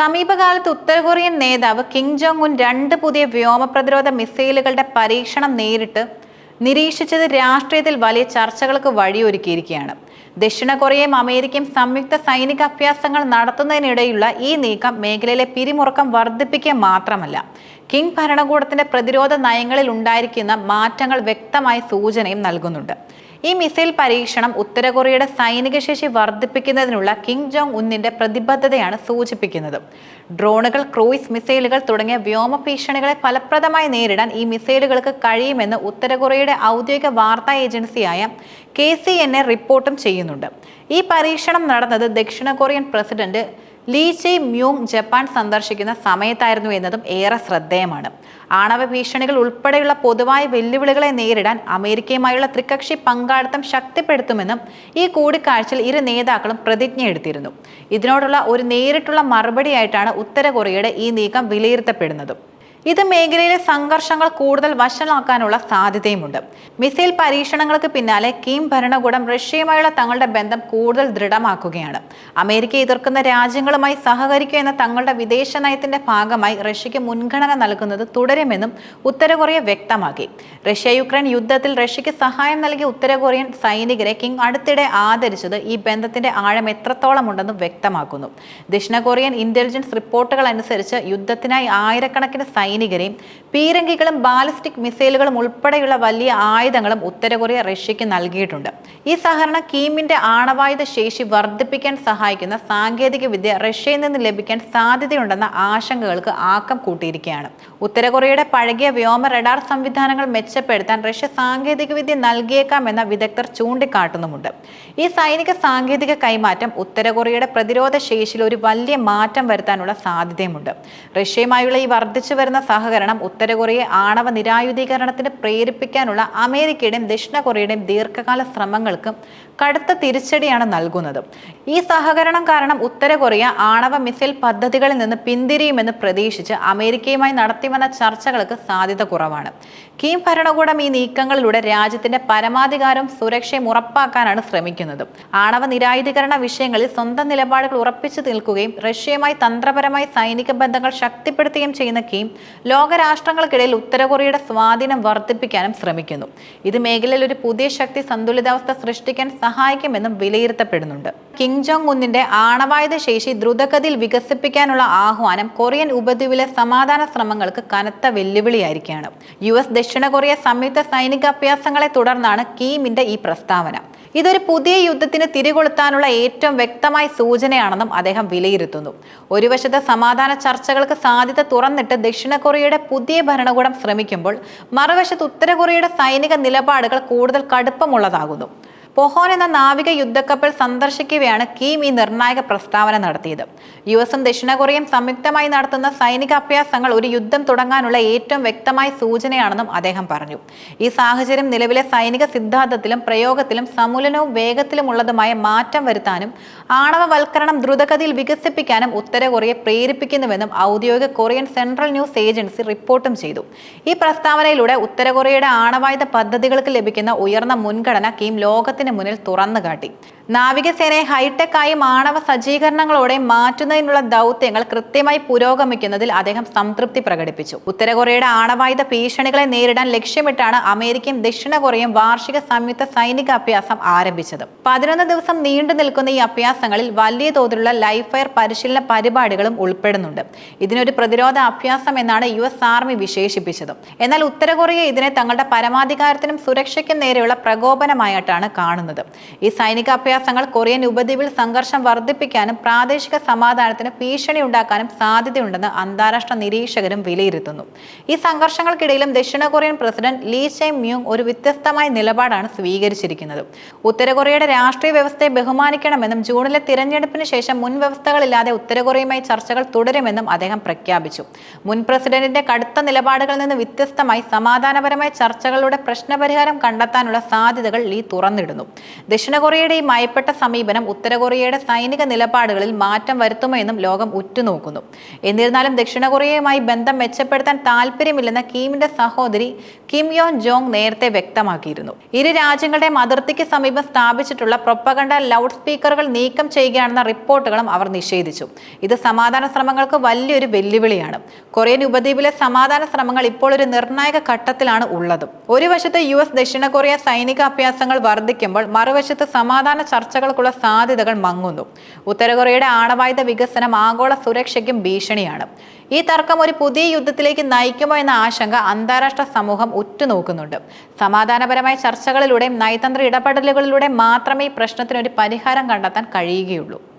സമീപകാലത്ത് ഉത്തര കൊറിയൻ നേതാവ് കിം ജോങ് ഉൻ രണ്ട് പുതിയ വ്യോമ പ്രതിരോധ മിസൈലുകളുടെ പരീക്ഷണം നേരിട്ട് നിരീക്ഷിച്ചത് രാഷ്ട്രീയത്തിൽ വലിയ ചർച്ചകൾക്ക് വഴിയൊരുക്കിയിരിക്കുകയാണ്. ദക്ഷിണ കൊറിയയും അമേരിക്കയും സംയുക്ത സൈനിക അഭ്യാസങ്ങൾ നടത്തുന്നതിനിടെയുള്ള ഈ നീക്കം മേഖലയിലെ പിരിമുറുക്കം വർദ്ധിപ്പിക്കുക മാത്രമല്ല കിങ് ഭരണകൂടത്തിന്റെ പ്രതിരോധ നയങ്ങളിൽ ഉണ്ടായിരിക്കുന്ന മാറ്റങ്ങൾ വ്യക്തമായ സൂചനയും നൽകുന്നുണ്ട്. ഈ മിസൈൽ പരീക്ഷണം ഉത്തര കൊറിയയുടെ സൈനിക ശേഷി വർദ്ധിപ്പിക്കുന്നതിനുള്ള കിങ് ജോങ് ഉന്നിന്റെ പ്രതിബദ്ധതയാണ് സൂചിപ്പിക്കുന്നത്. ഡ്രോണുകൾ ക്രൂയിസ് മിസൈലുകൾ തുടങ്ങിയ വ്യോമ ഭീഷണികളെ ഫലപ്രദമായി നേരിടാൻ ഈ മിസൈലുകൾക്ക് കഴിയുമെന്ന് ഉത്തര കൊറിയയുടെ ഔദ്യോഗിക വാർത്താ ഏജൻസിയായ കെ സി എൻ എ റിപ്പോർട്ടും ചെയ്യുന്നുണ്ട്. ഈ പരീക്ഷണം നടന്നത് ദക്ഷിണ Korean president Lee Jae Myung Japan സന്ദർശിക്കുന്ന സമയത്തായിരുന്നു എന്നതും ഏറെ ശ്രദ്ധേയമാണ്. ആണവ ഭീഷണികൾ ഉൾപ്പെടെയുള്ള പൊതുവായ വെല്ലുവിളികളെ നേരിടാൻ അമേരിക്കയുമായുള്ള ത്രികക്ഷി പങ്കാളിത്തം ശക്തിപ്പെടുത്തുമെന്നും ഈ കൂടിക്കാഴ്ചയിൽ ഇരു നേതാക്കളും പ്രതിജ്ഞയെടുത്തിരുന്നു ഇതിനോടുള്ള ഒരു നേരിട്ടുള്ള മറുപടിയായിട്ടാണ് ഉത്തര കൊറിയയുടെ ഈ നീക്കം വിലയിരുത്തപ്പെടുന്നത്. ഇത് മേഖലയിലെ സംഘർഷങ്ങൾ കൂടുതൽ വഷളാക്കാനുള്ള സാധ്യതയുമുണ്ട്. മിസൈൽ പരീക്ഷണങ്ങൾക്ക് പിന്നാലെ കിം ഭരണകൂടം റഷ്യയുമായുള്ള തങ്ങളുടെ ബന്ധം കൂടുതൽ ദൃഢമാക്കുകയാണ്. അമേരിക്ക എതിർക്കുന്ന രാജ്യങ്ങളുമായി സഹകരിക്കുക എന്ന തങ്ങളുടെ വിദേശ നയത്തിന്റെ ഭാഗമായി റഷ്യയ്ക്ക് മുൻഗണന നൽകുന്നത് തുടരുമെന്നും ഉത്തര കൊറിയ വ്യക്തമാക്കി. റഷ്യ യുക്രൈൻ യുദ്ധത്തിൽ റഷ്യയ്ക്ക് സഹായം നൽകിയ ഉത്തര കൊറിയൻ സൈനികരെ കിം അടുത്തിടെ ആദരിച്ചത് ഈ ബന്ധത്തിന്റെ ആഴം എത്രത്തോളം ഉണ്ടെന്നും വ്യക്തമാക്കുന്നു. ദക്ഷിണ കൊറിയൻ ഇന്റലിജൻസ് റിപ്പോർട്ടുകൾ അനുസരിച്ച് യുദ്ധത്തിനായി ആയിരക്കണക്കിന് സൈനികരെയും പീരങ്കികളും ബാലിസ്റ്റിക് മിസൈലുകളും ഉൾപ്പെടെയുള്ള വലിയ ആയുധങ്ങളും ഉത്തര കൊറിയ റഷ്യയ്ക്ക് നൽകിയിട്ടുണ്ട്. ഈ സഹകരണം കീമിന്റെ ആണവായുധ ശേഷി വർദ്ധിപ്പിക്കാൻ സഹായിക്കുന്ന സാങ്കേതിക വിദ്യ റഷ്യയിൽ നിന്ന് ലഭിക്കാൻ സാധ്യതയുണ്ടെന്ന ആശങ്കകൾക്ക് ആക്കം കൂട്ടിയിരിക്കുകയാണ്. ഉത്തര കൊറിയയുടെ പഴകിയ വ്യോമ റഡാർ സംവിധാനങ്ങൾ മെച്ചപ്പെടുത്താൻ റഷ്യ സാങ്കേതികവിദ്യ നൽകിയേക്കാമെന്ന വിദഗ്ധർ ചൂണ്ടിക്കാട്ടുന്നുമുണ്ട്. ഈ സൈനിക സാങ്കേതിക കൈമാറ്റം ഉത്തര കൊറിയയുടെ പ്രതിരോധ ശേഷിയിൽ ഒരു വലിയ മാറ്റം വരുത്താനുള്ള സാധ്യതയുമുണ്ട്. റഷ്യയുമായുള്ള ഈ വർദ്ധിച്ചു വരുന്ന സഹകരണം ഉത്തര കൊറിയയെ ആണവ നിരായുധീകരണത്തിന് പ്രേരിപ്പിക്കാനുള്ള അമേരിക്കയുടെയും ദക്ഷിണ കൊറിയയുടെയും ദീർഘകാല ശ്രമങ്ങൾക്ക് കടുത്ത തിരിച്ചടിയാണ് നൽകുന്നത്. ഈ സഹകരണം കാരണം ഉത്തര കൊറിയ ആണവ മിസൈൽ പദ്ധതികളിൽ നിന്ന് പിന്തിരിയുമെന്ന് പ്രതീക്ഷിച്ച് അമേരിക്കയുമായി നടത്തിവന്ന ചർച്ചകൾക്ക് സാധ്യത കുറവാണ്. കീം ഭരണകൂടം ഈ നീക്കങ്ങളിലൂടെ രാജ്യത്തിന്റെ പരമാധികാരവും സുരക്ഷയും ഉറപ്പാക്കാനാണ് ശ്രമിക്കുന്നത്. ആണവ നിരായുധീകരണ വിഷയങ്ങളിൽ സ്വന്തം നിലപാടുകൾ ഉറപ്പിച്ചു നിൽക്കുകയും റഷ്യയുമായി തന്ത്രപരമായി സൈനിക ബന്ധങ്ങൾ ശക്തിപ്പെടുത്തുകയും ചെയ്യുന്ന കീം ലോകരാഷ്ട്രങ്ങൾക്കിടയിൽ ഉത്തര കൊറിയയുടെ സ്വാധീനം വർദ്ധിപ്പിക്കാനും ശ്രമിക്കുന്നു. ഇത് മേഖലയിൽ ഒരു പുതിയ ശക്തി സന്തുലിതാവസ്ഥ സൃഷ്ടിക്കാൻ സഹായിക്കുമെന്നും വിലയിരുത്തപ്പെടുന്നുണ്ട്. കിം ജോങ് ഉന്നിന്റെ ആണവായുധ ശേഷി ദ്രുതഗതിയിൽ വികസിപ്പിക്കാനുള്ള ആഹ്വാനം കൊറിയൻ ഉപദ്വീപിലെ സമാധാന ശ്രമങ്ങൾക്ക് കനത്ത വെല്ലുവിളിയായിരിക്കുകയാണ്. യു എസ് ദക്ഷിണ കൊറിയ സംയുക്ത സൈനികാഭ്യാസങ്ങളെ തുടർന്നാണ് കീമിന്റെ ഈ പ്രസ്താവന. ഇതൊരു പുതിയ യുദ്ധത്തിന് തിരികൊളുത്താനുള്ള ഏറ്റവും വ്യക്തമായ സൂചനയാണെന്നും അദ്ദേഹം വിലയിരുത്തുന്നു. ഒരു വശത്ത് സമാധാന ചർച്ചകൾക്ക് സാധ്യത തുറന്നിട്ട് ദക്ഷിണ കൊറിയയുടെ പുതിയ ഭരണകൂടം ശ്രമിക്കുമ്പോൾ മറുവശത്ത് ഉത്തര കൊറിയയുടെ സൈനിക നിലപാടുകൾ കൂടുതൽ കടുപ്പമുള്ളതാകുന്നു. പൊഹോൻ എന്ന നാവിക യുദ്ധക്കപ്പൽ സന്ദർശിക്കവെയാണ് കീം ഈ നിർണായക പ്രസ്താവന നടത്തിയത്. യു എസും ദക്ഷിണ കൊറിയയും സംയുക്തമായി നടത്തുന്ന സൈനിക അഭ്യാസങ്ങൾ ഒരു യുദ്ധം തുടങ്ങാനുള്ള ഏറ്റവും വ്യക്തമായ സൂചനയാണെന്നും അദ്ദേഹം പറഞ്ഞു. ഈ സാഹചര്യം നിലവിലെ സൈനിക സിദ്ധാന്തത്തിലും പ്രയോഗത്തിലും സമൂലനവും വേഗത്തിലുമുള്ളതുമായ മാറ്റം വരുത്താനും ആണവവൽക്കരണം ദ്രുതഗതിയിൽ വികസിപ്പിക്കാനും ഉത്തര കൊറിയ പ്രേരിപ്പിക്കുന്നുവെന്നും ഔദ്യോഗിക കൊറിയൻ സെൻട്രൽ ന്യൂസ് ഏജൻസി റിപ്പോർട്ടും ചെയ്തു. ഈ പ്രസ്താവനയിലൂടെ ഉത്തര കൊറിയയുടെ ആണവായുധ പദ്ധതികൾക്ക് ലഭിക്കുന്ന ഉയർന്ന മുൻഗണന കീം ലോകത്തിന് മുന്നിൽ തുറന്നു കാട്ടി. നാവികസേനയെ ഹൈടെക്കായി മാണവ സജ്ജീകരണങ്ങളോടെ മാറ്റുന്നതിനുള്ള ദൗത്യങ്ങൾ കൃത്യമായി പുരോഗമിക്കുന്നതിൽ അദ്ദേഹം സംതൃപ്തി പ്രകടിപ്പിച്ചു. ഉത്തര കൊറിയയുടെ ആണവായുധ ഭീഷണികളെ നേരിടാൻ ലക്ഷ്യമിട്ടാണ് അമേരിക്കയും ദക്ഷിണ കൊറിയയും വാർഷിക സംയുക്ത സൈനിക അഭ്യാസം ആരംഭിച്ചത്. പതിനൊന്ന് ദിവസം നീണ്ടു നിൽക്കുന്ന ഈ അഭ്യാസങ്ങളിൽ വലിയ തോതിലുള്ള ലൈഫ് ഫയർ പരിശീലന പരിപാടികളും ഉൾപ്പെടുന്നുണ്ട്. ഇതിനൊരു പ്രതിരോധ അഭ്യാസം എന്നാണ് യു എസ് ആർമി വിശേഷിപ്പിച്ചത്. എന്നാൽ ഉത്തര കൊറിയ ഇതിനെ തങ്ങളുടെ പരമാധികാരത്തിനും സുരക്ഷയ്ക്കും നേരെയുള്ള പ്രകോപനമായിട്ടാണ് കാണുന്നത്. ഈ സൈനിക അഭ്യാസങ്ങൾ കൊറിയൻ ഉപദ്വീപിൽ സംഘർഷം വർദ്ധിപ്പിക്കാനും പ്രാദേശിക സമാധാനത്തിന് ഭീഷണി ഉണ്ടാക്കാനും സാധ്യതയുണ്ടെന്ന് അന്താരാഷ്ട്ര നിരീക്ഷകരും വിലയിരുത്തുന്നു. ഈ സംഘർഷങ്ങൾക്കിടയിലും ദക്ഷിണ Korean president Lee Jae Myung ഒരു വ്യത്യസ്തമായ നിലപാടാണ് സ്വീകരിച്ചിരിക്കുന്നത്. ഉത്തര കൊറിയയുടെ രാഷ്ട്രീയ വ്യവസ്ഥയെ ബഹുമാനിക്കണമെന്നും ജൂണിലെ തിരഞ്ഞെടുപ്പിന് ശേഷം മുൻ വ്യവസ്ഥകളില്ലാതെ ഉത്തര കൊറിയയുമായി ചർച്ചകൾ തുടരുമെന്നും അദ്ദേഹം പ്രഖ്യാപിച്ചു. മുൻ പ്രസിഡന്റിന്റെ കടുത്ത നിലപാടുകളിൽ നിന്ന് വ്യത്യസ്തമായി സമാധാനപരമായ ചർച്ചകളിലൂടെ പ്രശ്നപരിഹാരം കണ്ടെത്താനുള്ള സാധ്യതകൾ ലീ തുറന്നിടുന്നു. ചൂണ്ടിക്കാട്ടുന്നു ദക്ഷിണ കൊറിയയുടെ ഈ മയപ്പെട്ട സമീപനം ഉത്തര കൊറിയയുടെ സൈനിക നിലപാടുകളിൽ മാറ്റം വരുത്തുമോ എന്നും ലോകം ഉറ്റുനോക്കുന്നു. എന്നിരുന്നാലും ദക്ഷിണ കൊറിയയുമായി ബന്ധം മെച്ചപ്പെടുത്താൻ താല്പര്യമില്ലെന്ന കിമിന്റെ സഹോദരി കിം യോൺ ജോങ് നേരത്തെ വ്യക്തമാക്കിയിരുന്നു. ഇരു രാജ്യങ്ങളുടെയും അതിർത്തിക്ക് സമീപം സ്ഥാപിച്ചിട്ടുള്ള പ്രൊപ്പകണ്ട ലൗഡ് സ്പീക്കറുകൾ നീക്കം ചെയ്യുകയാണെന്ന റിപ്പോർട്ടുകളും അവർ നിഷേധിച്ചു. ഇത് സമാധാന ശ്രമങ്ങൾക്ക് വലിയൊരു വെല്ലുവിളിയാണ്. കൊറിയൻ ഉപദ്വീപിലെ സമാധാന ശ്രമങ്ങൾ ഇപ്പോൾ ഒരു നിർണായക ഘട്ടത്തിലാണ് ഉള്ളത്. ഒരു വശത്ത് യു എസ് ദക്ഷിണ കൊറിയ സൈനിക അഭ്യാസങ്ങൾ വർദ്ധിക്കുമ്പോൾ മറുവശത്ത് സമാധാന ചർച്ചകൾക്കുള്ള സാധ്യതകൾ മങ്ങുന്നു. ഉത്തരകൊറിയയുടെ ആണവായുധ വികസനം ആഗോള സുരക്ഷയ്ക്കും ഭീഷണിയാണ്. ഈ തർക്കം ഒരു പുതിയ യുദ്ധത്തിലേക്ക് നയിക്കുമോ എന്ന ആശങ്ക അന്താരാഷ്ട്ര സമൂഹം ഉറ്റുനോക്കുന്നുണ്ട്. സമാധാനപരമായ ചർച്ചകളിലൂടെയും നയതന്ത്ര ഇടപെടലുകളിലൂടെ മാത്രമേ ഈ പ്രശ്നത്തിനൊരു പരിഹാരം കണ്ടെത്താൻ കഴിയുകയുള്ളൂ.